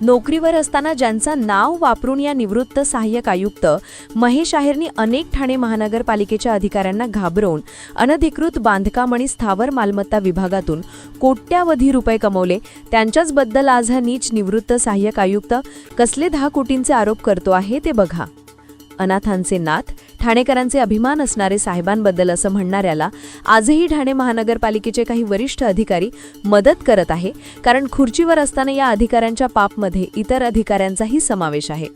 नोकरीवर असताना ज्यांचं नाव वापरून या निवृत्त सहाय्यक आयुक्त महेश आहेरनी अनेक ठाणे महानगरपालिकेच्या अधिकाऱ्यांना घाबरवून अनधिकृत बांधकाम आणि स्थावर मालमत्ता विभागातून कोट्यावधी रुपये कमवले. त्यांच्याचबद्दल आज हा नीच निवृत्त सहाय्यक आयुक्त कसले दहा कोटींचे आरोप करतो आहे ते बघा. अनाथांचे नाथ ठाणेकरांचे अभिमान असणारे साहेबांबद्दल असं म्हणणाऱ्याला आजही ठाणे महानगरपालिकेचे काही वरिष्ठ अधिकारी मदत करत आहे कारण खुर्चीवर असताना या अधिकाऱ्यांच्या पापमध्ये इतर अधिकाऱ्यांचाही समावेश आहे.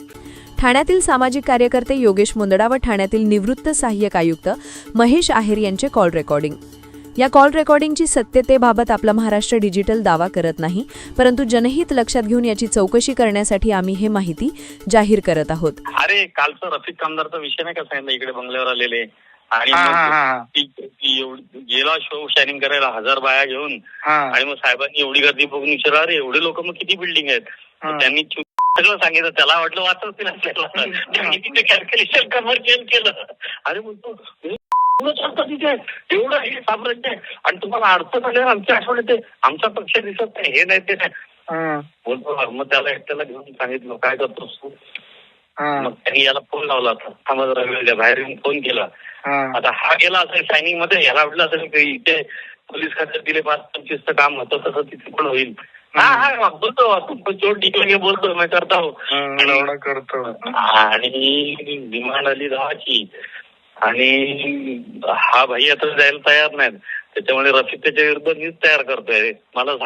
ठाण्यातील सामाजिक कार्यकर्ते योगेश मुंदडा व ठाण्यातील निवृत्त सहाय्यक आयुक्त महेश आहेर यांचे कॉल रेकॉर्डिंग या कॉल रेकॉर्डिंगची सत्यतेबाबत आपला महाराष्ट्र डिजिटल दावा करत नाही परंतु जनहित लक्षात घेऊन याची चौकशी करण्यासाठी आम्ही हे माहिती जाहीर करत आहोत. अरे कालचा रफिक कामदारचा विषय नाही का सांगितलं? इकडे बंगल्यावर आलेले. आणि गेला शो शायनिंग करायला हजार बाया घेऊन. हा. आणि मग साहेबांनी एवढी गर्दी बघून विचारलं अरे एवढे लोक मग किती बिल्डिंग आहेत? त्यांनी सगळं सांगितलं. त्याला वाटलं वाचवतील आपल्याला त्यांनी तिथे कॅल्क्युलेशन कन्व्हर्जन केलं. अरे म्हणतो "हे एवढं चालतं तिथे. एवढं हे साम्राज्य आहे. आणि तुम्हाला अडचण आल्यावर आमची आठवण येते. आमचा पक्ष दिसत नाही हे नाही ते नाही. बोलतो मग त्याला एकट्याला घेऊन सांगितलं काय करतोस तू? हा. मग त्यांनी याला फोन लावला थांबा जरा वेळ बाहेर येऊन फोन केला. आता हा गेला असेल शायनिंगमध्ये याला वाटलं असेल की इथे पोलीस खात्यात दिले पाच पंचवीसचं काम होतं तसं तिथे पण होईल. हा. हा बोलतो तुमको चोट निकलेंगे बोलतो मैं करता. आणि डिमांड आली दहाची आणि हा भाई आता जायला तयार नाही त्याच्यामुळे रफिक त्याच्या विरुद्ध न्यूज तयार करतोय. मला